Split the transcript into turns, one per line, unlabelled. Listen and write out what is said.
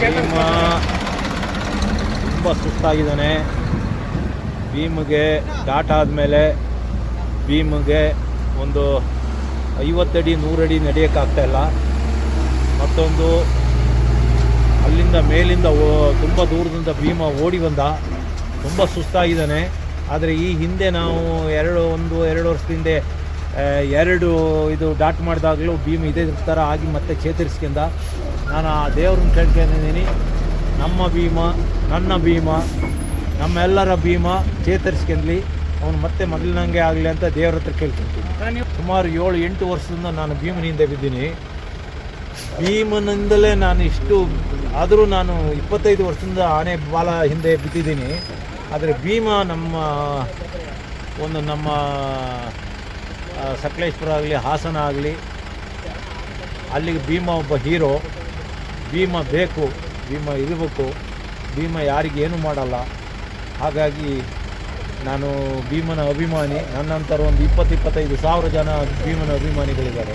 ಭೀಮ ತುಂಬ ಸುಸ್ತಾಗಿದ್ದಾನೆ. ಭೀಮ್ಗೆ ಡಾಟ್ ಆದಮೇಲೆ ಭೀಮ್ಗೆ ಒಂದು ಐವತ್ತಡಿ ನೂರಡಿ ನಡೆಯೋಕ್ಕಾಗ್ತಾ ಇಲ್ಲ. ಮತ್ತೊಂದು ಅಲ್ಲಿಂದ ಮೇಲಿಂದ ತುಂಬ ದೂರದಿಂದ ಭೀಮ ಓಡಿ ಬಂದ. ತುಂಬ ಸುಸ್ತಾಗಿದ್ದಾನೆ. ಆದರೆ ಈ ಹಿಂದೆ ನಾವು ಎರಡು ಒಂದು ಎರಡು ವರ್ಷದ ಹಿಂದೆ ಆ, ಎರಡು ಇದು ಡಾಟ್ ಮಾಡಿದಾಗಲೂ ಭೀಮ್ ಇದೇ ಥರ ಆಗಿ ಮತ್ತೆ ಚೇತರಿಸ್ಕೊಂಡ. ನಾನು ಆ ದೇವ್ರನ್ನ ಕೇಳ್ಕೊಂಡಿದ್ದೀನಿ. ನಮ್ಮ ಭೀಮ, ನನ್ನ ಭೀಮ, ನಮ್ಮೆಲ್ಲರ ಭೀಮ ಚೇತರಿಸ್ಕೊಂಡ್ಲಿ. ಅವನು ಮತ್ತೆ ಮೊದಲಿನಂಗೆ ಆಗಲಿ ಅಂತ ದೇವ್ರ ಹತ್ರ ಕೇಳ್ಕೊಳ್ತೀನಿ. ಸುಮಾರು ಏಳು, ಎಂಟು ವರ್ಷದಿಂದ ನಾನು ಭೀಮನಿಂದ ಬಿದ್ದೀನಿ. ಭೀಮನಿಂದಲೇ ನಾನು ಇಷ್ಟು, ಆದರೂ ನಾನು ಇಪ್ಪತ್ತೈದು ವರ್ಷದಿಂದ ಆನೆ ಬಾಲ ಹಿಂದೆ ಬಿದ್ದಿದ್ದೀನಿ. ಆದರೆ ಭೀಮ ನಮ್ಮ, ಒಂದು ನಮ್ಮ ಸಕಲೇಶ್ಪುರ ಆಗಲಿ, ಹಾಸನ ಆಗಲಿ, ಅಲ್ಲಿಗೆ ಭೀಮ ಒಬ್ಬ ಹೀರೋ ಭೀಮ ಬೇಕು, ಭೀಮ ಇರಬೇಕು, ಭೀಮ ಯಾರಿಗೇನು ಮಾಡಲ್ಲ. ಹಾಗಾಗಿ ನಾನು ಭೀಮನ ಅಭಿಮಾನಿ ನನ್ನಂತರ ಒಂದು ಇಪ್ಪತ್ತು, ಇಪ್ಪತ್ತೈದು ಸಾವಿರ ಜನ ಭೀಮನ ಅಭಿಮಾನಿಗಳಿದ್ದಾರೆ.